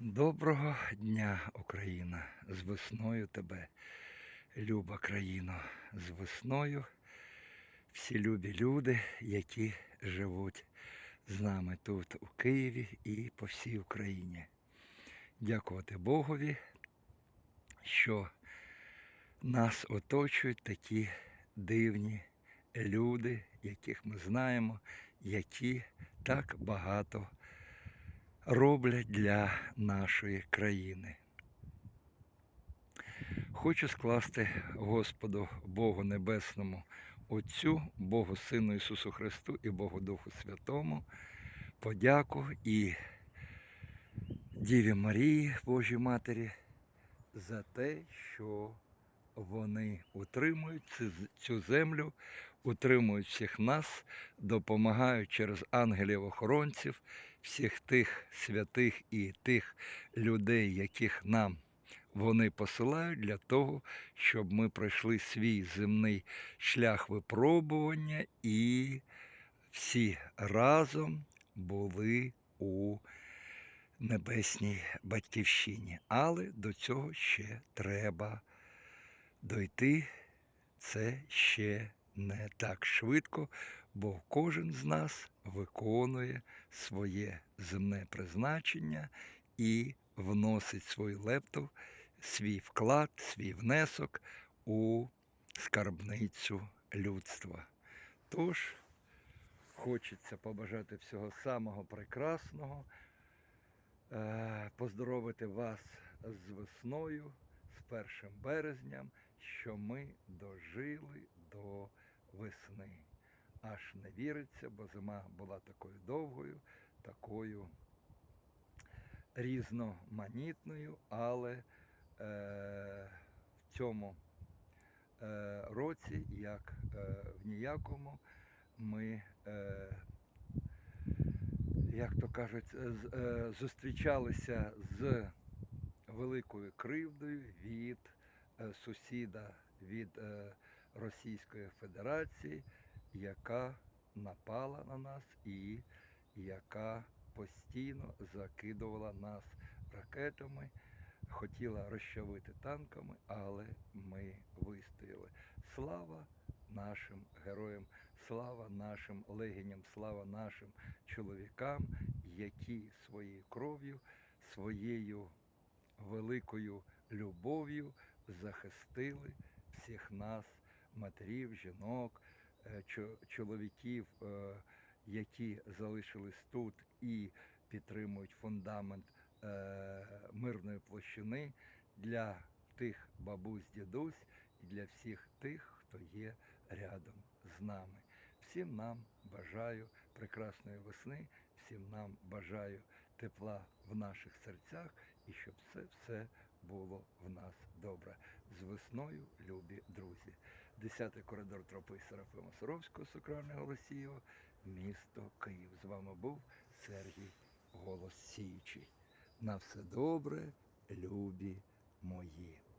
Доброго дня, Україна! З весною тебе, люба країно, з весною всі любі люди, які живуть з нами тут, у Києві і по всій Україні. Дякувати Богові, що нас оточують такі дивні люди, яких ми знаємо, які так багато роблять для нашої країни. Хочу скласти Господу Богу Небесному, Отцю, Богу Сину Ісусу Христу і Богу Духу Святому подяку і Діві Марії, Божій Матері, за те, що вони утримують цю- землю, утримують всіх нас, допомагають через ангелів-охоронців, всіх тих святих і тих людей, яких нам вони посилають для того, щоб ми пройшли свій земний шлях випробування і всі разом були у небесній батьківщині. Але до цього ще треба дойти. Це ще не так швидко, бо кожен з нас виконує своє земне призначення і вносить свою лепту, свій вклад, свій внесок у скарбницю людства. Тож хочеться побажати всього самого прекрасного, е, поздоровити вас з весною, з першим березням, що ми дожили до весни. Аж не віриться, бо зима була такою довгою, такою різноманітною, але е, в цьому е, році, як е, в ніякому, ми, е, як то кажуть, з- е, зустрічалися з великою кривдою від е, сусіда від е, Російської Федерації, яка напала на нас і яка постійно закидувала нас ракетами, хотіла розчавити танками, але ми вистояли. Слава нашим героям, слава нашим легіням, слава нашим чоловікам, які своєю кров'ю, своєю великою любов'ю захистили всіх нас, матерів, жінок, чоловіків, е, які залишились тут і підтримують фундамент е, мирної площини для тих бабусь, дідусь і для всіх тих, хто є рядом з нами. Всім нам бажаю прекрасної весни, всім нам бажаю тепла в наших серцях і щоб це все було в нас добре. З весною, любі друзі. Десятий коридор тропи Серафима Саровського, Сокрального Голосієва, місто Київ. З вами був Сергій Голос Сіючий. На все добре, любі мої.